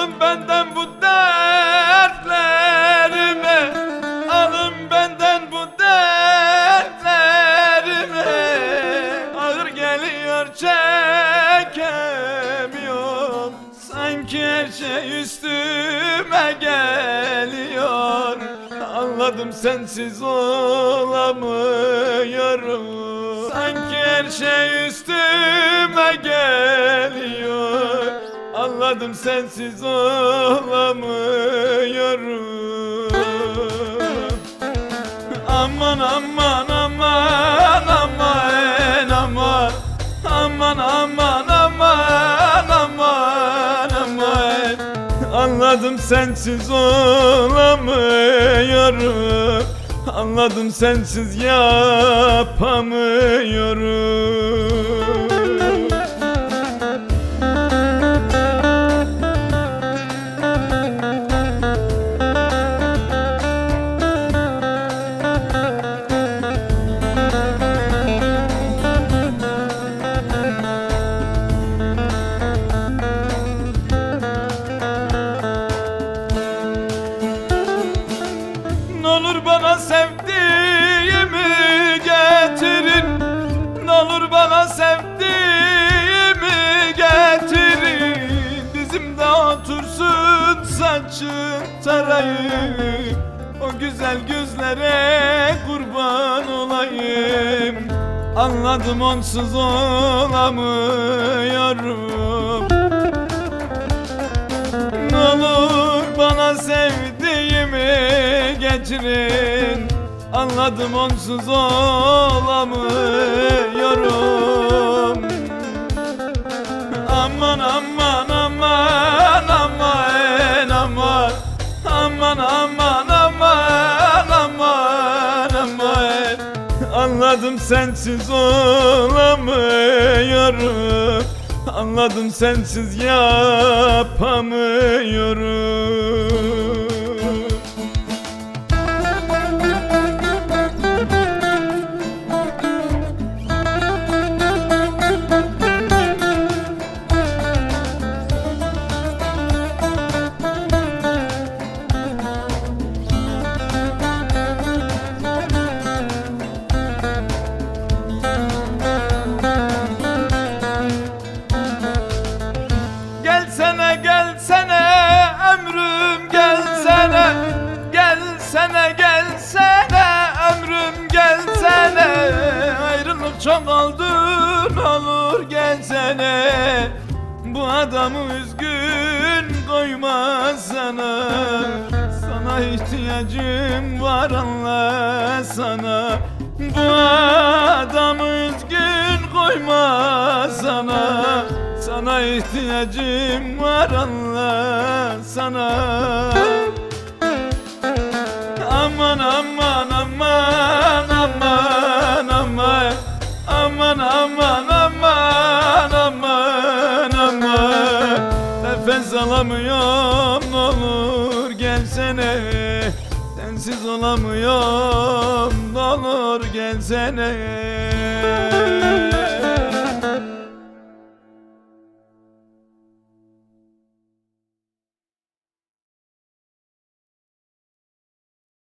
Alın benden bu dertlerimi. Alın benden bu dertlerimi. Ağır geliyor çekemiyorum Sanki her şey üstüme geliyor. Anladım sensiz olamıyorum. Sanki her şey üstüme geliyor. Anladım sensiz olamıyorum Aman aman aman aman aman. Aman aman aman aman aman. Anladım sensiz olamıyorum Anladım sensiz yapamıyorum sevdiğimi getirin. Ne olur bana sevdiğimi getirin. Dizimde otursun saçın tarayı O güzel gözlere kurban olayım. Anladım onsuz olamıyorum. Ne olur bana sevdiğimi getirin Anladım onsuz olamıyorum. Aman aman aman aman aman. Aman aman aman aman aman. Anladım sensiz olamıyorum. Anladım sensiz yapamıyorum Oldu ne olur gelsene Bu adamı üzgün koyma sana. Sana ihtiyacım var Allah sana. Bu adamı üzgün koyma sana. Sana ihtiyacım var Allah sana Nefes alamıyorum ne olur gelsene. Sensiz olamıyorum ne olur gelsene